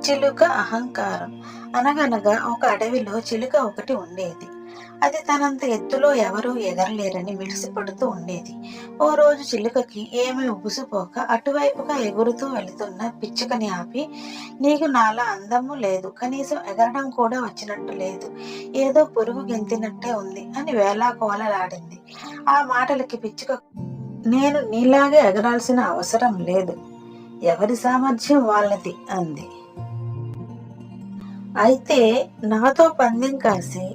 చిలుక అహంకారం. అనగనగా ఒక అడవిలో చిలుక ఒకటి ఉండేది. అది తనంత ఎత్తులో ఎవరూ ఎగరలేరని మిడిసిపడుతూ ఉండేది. ఓ రోజు చిలుకకి ఏమీ ఉబుసుపోక అటువైపుగా ఎగురుతూ వెళుతున్న పిచ్చుకని ఆపి నీకు నాలా అందము లేదు. కనీసం ఎగరడం కూడా వచ్చినట్టు లేదు. ఏదో పురుగు గెంతినట్టే ఉంది అని వేలాకోలలాడింది. ఆ మాటలకి పిచ్చుక నేను నీలాగే ఎగరాల్సిన అవసరం లేదు. ఎవరి సామర్థ్యం వాళ్ళది అంది. అయితే నాతో పందెం కాసి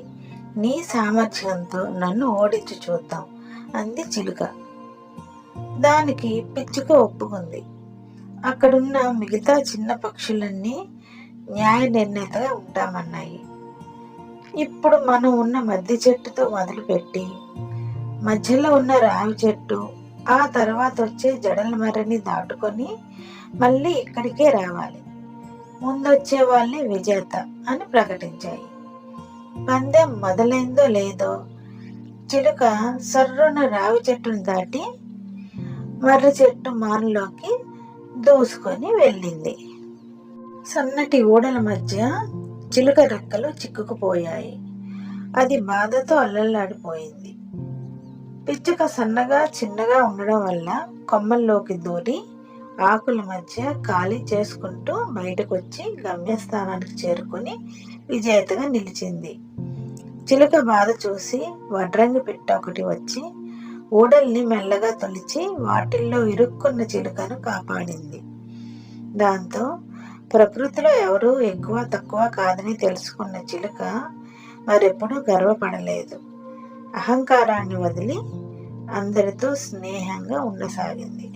నీ సామర్థ్యంతో నన్ను ఓడించి చూద్దాం అంది చిలుక. దానికి పిచ్చుక ఒప్పుకుంది. అక్కడున్న మిగతా చిన్న పక్షులన్నీ న్యాయ నిర్ణేతగా ఉంటామన్నాయి. ఇప్పుడు మనం ఉన్న మద్ది చెట్టుతో మొదలుపెట్టి మధ్యలో ఉన్న రావి చెట్టు ఆ తర్వాత వచ్చే జడల మర్రని దాటుకొని మళ్ళీ ఇక్కడికే రావాలి. ముందొచ్చే వాళ్ళని విజేత అని ప్రకటించాయి. పందెం మొదలైందో లేదో చిలుక సర్రున రావి చెట్టును దాటి మర్రి చెట్టు మారులోకి దూసుకొని వెళ్ళింది. సన్నటి ఊడల మధ్య చిలుక రెక్కలు చిక్కుకుపోయాయి. అది బాధతో అల్లల్లాడిపోయింది పిచ్చుక సన్నగా చిన్నగా ఉండడం వల్ల కొమ్మల్లోకి దూరి ఆకుల మధ్య ఖాళీ చేసుకుంటూ బయటకు వచ్చి గమ్యస్థానానికి చేరుకుని విజేతగా నిలిచింది. చిలుక బాధ చూసి వడ్రంగి పిట్ట ఒకటి వచ్చి ఊడల్ని మెల్లగా తొలిచి వాటిల్లో ఇరుక్కున్న చిలుకను కాపాడింది. దాంతో ప్రకృతిలో ఎవరూ ఎక్కువ తక్కువ కాదని తెలుసుకున్న చిలుక మరెప్పుడూ గర్వపడలేదు. అహంకారాన్ని వదిలి అందరితో స్నేహంగా ఉండసాగింది.